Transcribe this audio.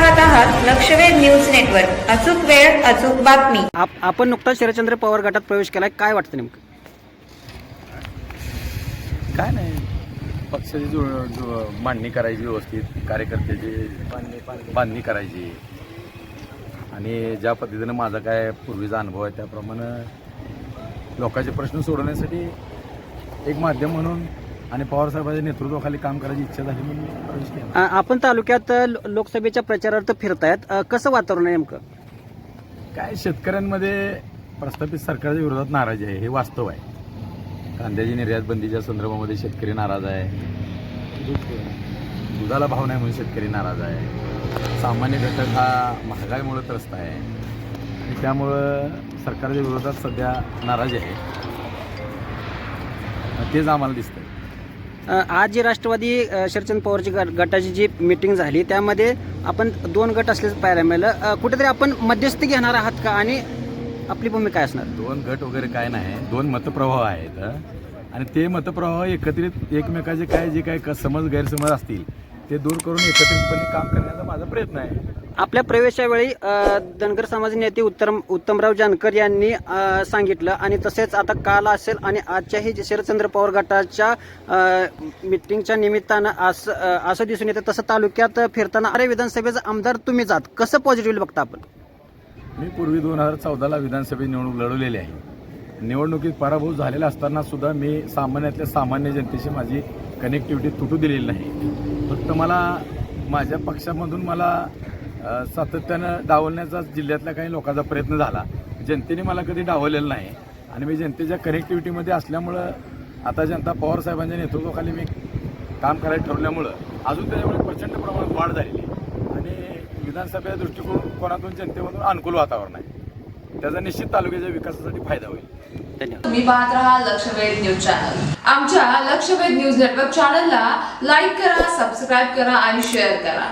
लक्षवेध news network. अचूक वेळ अचूक बातमी. आप आपण नुकताच शरदचंद्र पवार गटात प्रवेश केलाय. काय वाटतं नेमकं? काय नाही. पक्षाची जो जो मांडणी करायची व्यवस्थित कार्यकर्त्याची बांधणी करायची. आणि ज्या पद्धतीनं माझा काय पूर्वीचा अनुभव आहे त्याप्रमाणे लोकांचे प्रश्न सोडवण्यासाठी एक माध्यम म्हणून आणि पवारसाहेबांच्या नेतृत्वाखाली काम करायची इच्छा झाली म्हणून मी प्रवेश केला. अ, आपण तालुक्यात अ, लो- लोकसभेच्या प्रचारार्थ फिरतायत. अ, कसं वातावरण आहे नेमकं? काय शेतकऱ्यांमध्ये प्रस्थापित सरकारच्या विरोधात नाराजी आहे हे वास्तव आहे. कांद्याची निर्यात बंदीच्या संदर्भामध्ये शेतकरी नाराज आहे. दुधाला भाव नाही म्हणून शेतकरी नाराज आहे. सामान्य घटक हा महागाईमुळे त्रस्त आहे. आणि त्यामुळं सरकारच्या विरोधात सध्या नाराजी आहे. तेच आम्हाला दिसतंय. आज जी राष्ट्रवादी शरचंद शरदचंद्र पवारची गट- गटाची जी मिटिंग झाली त्यामध्ये आपण दोन गट असल्याचं पाहायला मिळालं. कुठेतरी आपण मध्यस्थी घेणार आहात का? आणि आपली भूमिका काय असणार? दोन गट वगैरे काय नाही. दोन मतप्रवाह आहेत आणि ते मतप्रवाह एकत्रित एकमेकाचे काय जे काय क- समज गैरसमज असतील ते दूर करून एकत्रितपणे काम करण्याचा माझा प्रयत्न आहे. आपल्या प्रवेशावेळी धनगर समाज नेते उत्तम उत्तमराव जानकर यांनी सांगितलं आणि तसेच आता काल असेल आणि आजच्याही शरदचंद्र पवार गटाच्या मिटिंगच्या निमित्तानं असं असं दिसून येतं. तसं तालुक्यात फिरताना अरे विधानसभेचा आमदार तुम्ही जात. कसं पॉझिटिव्ह बघता आपण? मी पूर्वी दोन हजार चौदाला विधानसभेत निवडणूक लढवलेली आहे. निवडणुकीत पराभूत झालेला असताना सुद्धा मी सामान्यातल्या सामान्य जनतेशी माझी कनेक्टिव्हिटी तुटू दिलेली नाही. फक्त मला माझ्या पक्षामधून मला सातत्यानं डावलण्याचा जिल्ह्यातल्या काही लोकांचा प्रयत्न झाला. जनतेने मला कधी डावलेलं नाही. आणि मी जनतेच्या कनेक्टिव्हिटीमध्ये असल्यामुळं आता जनता पवार साहेबांच्या नेतृत्वाखाली मी काम करायला ठरवल्यामुळं अजून त्याच्यामुळे प्रचंड प्रमाणात वाढ झालेली आहे. आणि विधानसभेच्या दृष्टिकोनातून जनतेमधून अनुकूल वातावरण आहे. त्याचा निश्चित तालुक्याच्या विकासासाठी फायदा होईल. तुम्ही पाहत राहा लक्षवेध न्यूज चॅनल. आमच्या लक्षवेध न्यूज नेटवर्क चॅनलला लाईक करा सबस्क्राईब करा आणि शेअर करा.